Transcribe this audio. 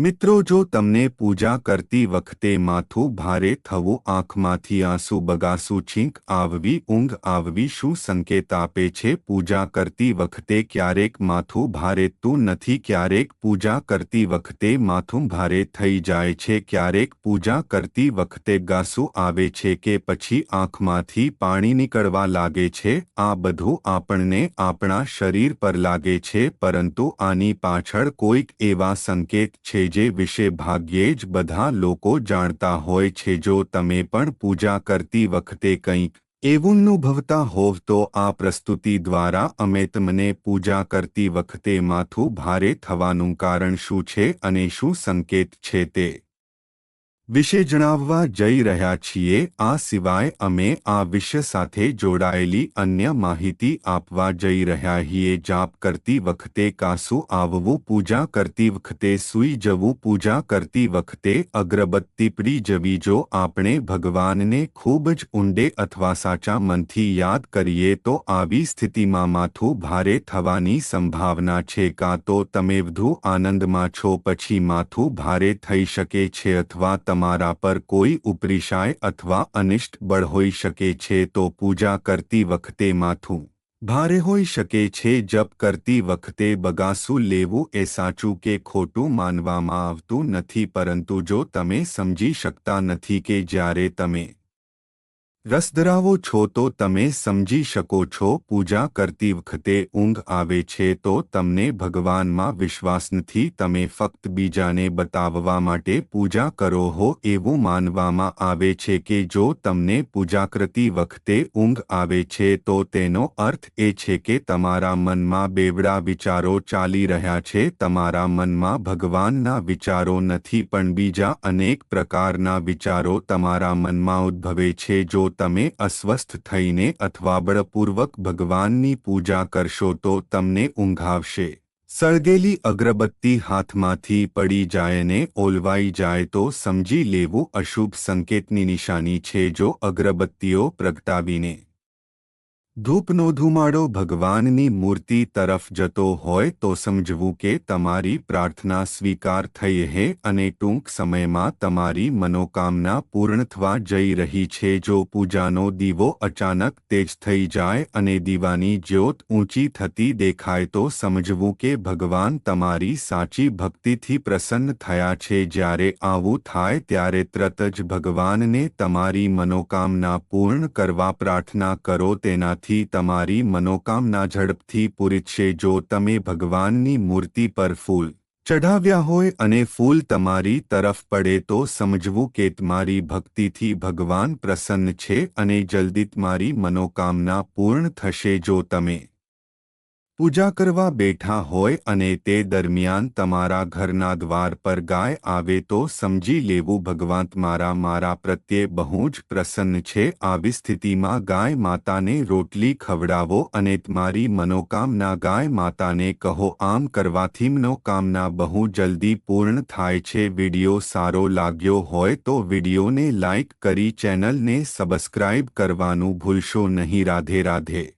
મિત્રો, જો તમને પૂજા કરતી વખતે માથું ભારે થવું, આંખમાંથી આંસુ બગાસું, છીંક આવવી, ઊંઘ આવવી શું સંકેત આપે છે? પૂજા કરતી વખતે ક્યારેક માથું ભારે તું નથી, ક્યારેક પૂજા કરતી વખતે માથું ભારે થઈ જાય છે, ક્યારેક પૂજા કરતી વખતે ગાસું આવે છે કે પછી આંખમાંથી પાણી નીકળવા લાગે છે. આ બધું આપણને આપણા શરીર પર લાગે છે, પરંતુ આની પાછળ કોઈક એવા સંકેત છે જે વિશે ભાગ્યે જ બધા લોકો જાણતા હોય છે, જો તમે પણ પૂજા કરતી વખતે કંઈક એવું અનુભવતા હોવ, તો આ પ્રસ્તુતિ દ્વારા અમે તમને પૂજા કરતી વખતે માથું ભારે થવાનું કારણ શું છે અને શું સંકેત છે તે વિશે જણાવવા જઈ રહ્યા છીએ, આ સિવાય અમે આ વિષય સાથે જોડાયેલી અન્ય માહિતી આપવા જઈ રહ્યા છીએ. જાપ કરતી વખતે કાસું આવવું, પૂજા કરતી વખતે સૂઈ જવું, પૂજા કરતી વખતે અગરબત્તી પડી જવી. જો આપણે ભગવાનને ખૂબ જ ઊંડે અથવા સાચા મનથી યાદ કરીએ, તો આવી સ્થિતિમાં માથું ભારે થવાની સંભાવના છે. કાં તો તમે વધુ આનંદમાં છો, પછી માથું ભારે થઈ શકે છે અથવા તમારા પર કોઈ ઉપરીશાય અથવા અનિષ્ટ બળ હોઈ શકે છે તો પૂજા કરતી વખતે માથું ભારે હોઈ શકે છે, જપ કરતી વખતે બગાસું લેવું એ સાચું કે ખોટું માનવામાં આવતું નથી, પરંતુ જો તમે સમજી શકતા નથી કે જ્યારે તમે રસ ધરાવો છો તો તમે સમજી શકો છો, પૂજા કરતી વખતે ઊંઘ આવે છે તો તમને ભગવાનમાં વિશ્વાસ નથી, તમે ફક્ત બીજાને બતાવવા માટે પૂજા કરો હો, એવું માનવામાં આવે છે કે જો તમને પૂજા કરતી વખતે ઊંઘ આવે છે તો તેનો અર્થ એ છે કે તમારા મનમાં બેવડા વિચારો ચાલી રહ્યા છે, તમારા મનમાં ભગવાનના વિચારો નથી, પણ બીજા અનેક પ્રકારના વિચારો તમારા મનમાં ઉદ્ભવે છે, જો તમે અસ્વસ્થ થઈને અથવા બળપૂર્વક ભગવાનની પૂજા કરશો તો તમને ઊંઘાવશે. સળગેલી અગરબત્તી હાથમાંથી પડી જાય ને ઓલવાઈ જાય તો સમજી લેવું અશુભ સંકેતની નિશાની છે જો અગરબત્તીઓ પ્રગટાવીને ધૂપનો ધુમાડો ભગવાનની મૂર્તિ તરફ જતો હોય તો સમજવું કે તમારી પ્રાર્થના સ્વીકાર થઈ હે અને ટૂંક સમયમાં તમારી મનોકામના પૂર્ણ થવા જઈ રહી છે. જો પૂજાનો દીવો અચાનક તેજ થઈ જાય અને દીવાની જ્યોત ઊંચી થતી દેખાય તો સમજવું કે ભગવાન તમારી સાચી ભક્તિથી પ્રસન્ન થયા છે. જ્યારે આવું થાય ત્યારે તરત જ ભગવાનને તમારી મનોકામના પૂર્ણ કરવા પ્રાર્થના કરો. તેનાથી થી તમારી મનોકામના ઝડપથી પૂરી છે. જો તમે ભગવાનની મૂર્તિ પર ફૂલ ચઢાવ્યા હોય અને ફૂલ તમારી તરફ પડે તો સમજવું કે તમારી ભક્તિથી ભગવાન પ્રસન્ન છે અને જલ્દી તમારી મનોકામના પૂર્ણ થશે. જો તમે પૂજા કરવા બેઠા હોય અને તે દરમિયાન તમારા ઘરના દ્વાર પર ગાય આવે તો સમજી લેવું, ભગવાન મારા મારા પ્રત્યે બહુ જ પ્રસન્ન છે. આવી સ્થિતિમાં ગાય માતાને રોટલી ખવડાવો અને તમારી મનોકામના ગાય માતાને કહો, આમ કરવાથી મનોકામના બહુ જલ્દી પૂર્ણ થાય છે. વિડિયો સારો લાગ્યો હોય તો વિડિયોને લાઇક કરી ચેનલને સબસ્ક્રાઇબ કરવાનું ભૂલશો નહીં. રાધે રાધે.